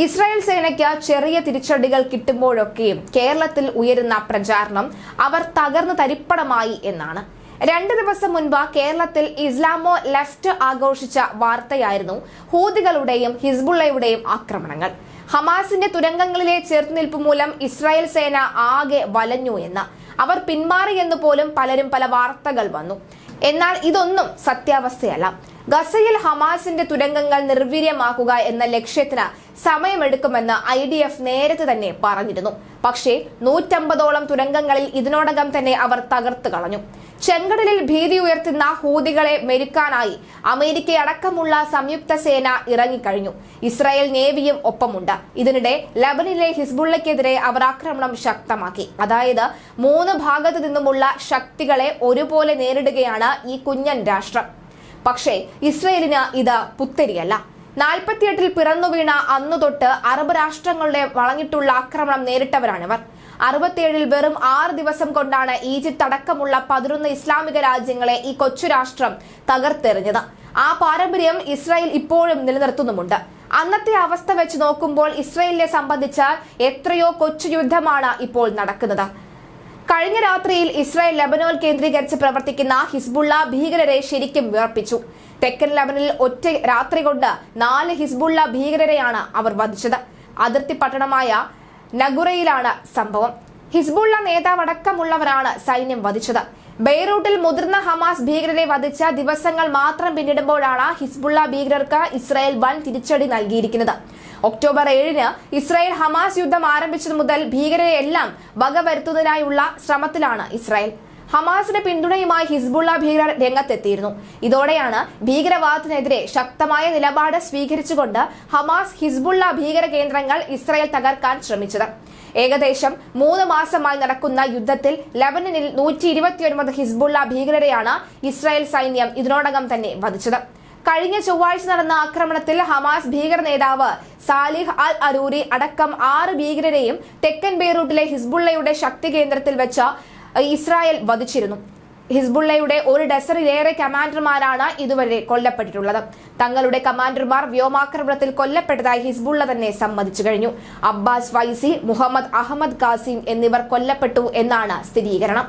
Israel സേനയ്ക്ക് ചെറിയ തിരിച്ചടികൾ കിട്ടുമ്പോഴൊക്കെയും കേരളത്തിൽ ഉയരുന്ന പ്രചാരണം അവർ തകർന്നു തരിപ്പണമായി എന്നാണ്. രണ്ട് ദിവസം മുൻപ് കേരളത്തിൽ ഇസ്ലാമോ ലെഫ്റ്റ് ആഘോഷിച്ച വാർത്തയായിരുന്നു ഹൂതികളുടെയും ഹിസ്ബുള്ളയുടെയും ആക്രമണങ്ങൾ. ഹമാസിന്റെ തുരങ്കങ്ങളിലെ ചേർത്തുനിൽപ്പ് മൂലം ഇസ്രായേൽ സേന ആകെ വലഞ്ഞു എന്ന് അവർ പിന്മാറിയെന്ന് പോലും പലരും പല വാർത്തകൾ വന്നു. എന്നാൽ ഇതൊന്നും സത്യാവസ്ഥയല്ല. ഗസയിൽ ഹമാസിന്റെ തുരങ്കങ്ങൾ നിർവീര്യമാക്കുക എന്ന ലക്ഷ്യത്തിന് സമയമെടുക്കുമെന്ന് ഐ ഡി എഫ് നേരത്തെ തന്നെ പറഞ്ഞിരുന്നു. പക്ഷേ നൂറ്റമ്പതോളം തുരങ്കങ്ങളിൽ ഇതിനോടകം തന്നെ അവർ തകർത്തു കളഞ്ഞു. ചെങ്കടലിൽ ഭീതി ഉയർത്തുന്ന ഹൂതികളെ മെരുക്കാനായി അമേരിക്കയടക്കമുള്ള സംയുക്ത സേന ഇറങ്ങിക്കഴിഞ്ഞു. ഇസ്രായേൽ നേവിയും ഒപ്പമുണ്ട്. ഇതിനിടെ ലബനിലെ ഹിസ്ബുള്ളയ്ക്കെതിരെ അവർ ആക്രമണം ശക്തമാക്കി. അതായത് മൂന്ന് ഭാഗത്തു നിന്നുമുള്ള ശക്തികളെ ഒരുപോലെ നേരിടുകയാണ് ഈ കുഞ്ഞൻ രാഷ്ട്രം. പക്ഷേ ഇസ്രയേലിന് ഇത് പുത്തരിയല്ല. നാൽപ്പത്തിയെട്ടിൽ പിറന്നു വീണ അന്നു തൊട്ട് അറബ് രാഷ്ട്രങ്ങളുടെ വളഞ്ഞിട്ടുള്ള ആക്രമണം നേരിട്ടവരാണിവർ. അറുപത്തിയേഴിൽ വെറും ആറ് ദിവസം കൊണ്ടാണ് ഈജിപ്ത് അടക്കമുള്ള പതിനൊന്ന് ഇസ്ലാമിക രാജ്യങ്ങളെ ഈ കൊച്ചു രാഷ്ട്രം തകർത്തെറിഞ്ഞത്. ആ പാരമ്പര്യം ഇസ്രായേൽ ഇപ്പോഴും നിലനിർത്തുന്നുമുണ്ട്. അന്നത്തെ അവസ്ഥ വെച്ച് നോക്കുമ്പോൾ ഇസ്രയേലിനെ സംബന്ധിച്ച് എത്രയോ കൊച്ചു യുദ്ധമാണ് ഇപ്പോൾ നടക്കുന്നത്. കഴിഞ്ഞ രാത്രിയിൽ ഇസ്രായേൽ ലബനോൽ കേന്ദ്രീകരിച്ച് പ്രവർത്തിക്കുന്ന ഹിസ്ബുള്ള ഭീകരരെ ശരിക്കും വിറപ്പിച്ചു. തെക്കൻ ലബനിൽ ഒറ്റ രാത്രി കൊണ്ട് നാല് ഹിസ്ബുള്ള ഭീകരരെയാണ് അവർ വധിച്ചത്. അതിർത്തി പട്ടണമായ നഗുറയിലാണ് സംഭവം. ഹിസ്ബുള്ള നേതാവടക്കമുള്ളവരാണ് സൈന്യം വധിച്ചത്. ബെയ്റൂട്ടിൽ മുതിർന്ന ഹമാസ് ഭീകരരെ വധിച്ച ദിവസങ്ങൾ മാത്രം പിന്നിടുമ്പോഴാണ് ഹിസ്ബുള്ള ഭീകരർക്ക് ഇസ്രായേൽ വൻ തിരിച്ചടി നൽകിയിരിക്കുന്നത്. ഒക്ടോബർ ഏഴിന് ഇസ്രായേൽ ഹമാസ് യുദ്ധം ആരംഭിച്ചതു മുതൽ ഭീകരരെയെല്ലാം വകവരുത്തുന്നതിനായുള്ള ശ്രമത്തിലാണ് ഇസ്രായേൽ. ഹമാസിന്റെ പിന്തുണയുമായി ഹിസ്ബുള്ള ഭീകരർ രംഗത്തെത്തിയിരുന്നു. ഇതോടെയാണ് ഭീകരവാദത്തിനെതിരെ ശക്തമായ നിലപാട് സ്വീകരിച്ചുകൊണ്ട് ഹമാസ് ഹിസ്ബുള്ള ഭീകര കേന്ദ്രങ്ങൾ ഇസ്രായേൽ തകർക്കാൻ ശ്രമിച്ചത്. ഏകദേശം മൂന്ന് മാസമായി നടക്കുന്ന യുദ്ധത്തിൽ ലബനനിൽ നൂറ്റി ഇരുപത്തിയൊൻപത് ഹിസ്ബുള്ള ഭീകരരെയാണ് ഇസ്രായേൽ സൈന്യം ഇതിനോടകം തന്നെ വധിച്ചത്. കഴിഞ്ഞ ചൊവ്വാഴ്ച നടന്ന ആക്രമണത്തിൽ ഹമാസ് ഭീകര നേതാവ് സാലിഹ് അൽ അരൂരി അടക്കം ആറ് ഭീകരരെയും തെക്കൻ ബെയ്റൂട്ടിലെ ഹിസ്ബുള്ളയുടെ ശക്തി കേന്ദ്രത്തിൽ വെച്ച് ഇസ്രായേൽ വധിച്ചിരുന്നു. ഹിസ്ബുള്ളയുടെ ഒരു ഡസറിലേറെ കമാൻഡർമാരാണ് ഇതുവരെ കൊല്ലപ്പെട്ടിട്ടുള്ളത്. തങ്ങളുടെ കമാൻഡർമാർ വ്യോമാക്രമണത്തിൽ കൊല്ലപ്പെട്ടതായി ഹിസ്ബുള്ള തന്നെ സമ്മതിച്ചു കഴിഞ്ഞു. അബ്ബാസ് വൈസി മുഹമ്മദ് അഹമ്മദ് ഖാസിം എന്നിവർ കൊല്ലപ്പെട്ടു എന്നാണ് സ്ഥിരീകരണം.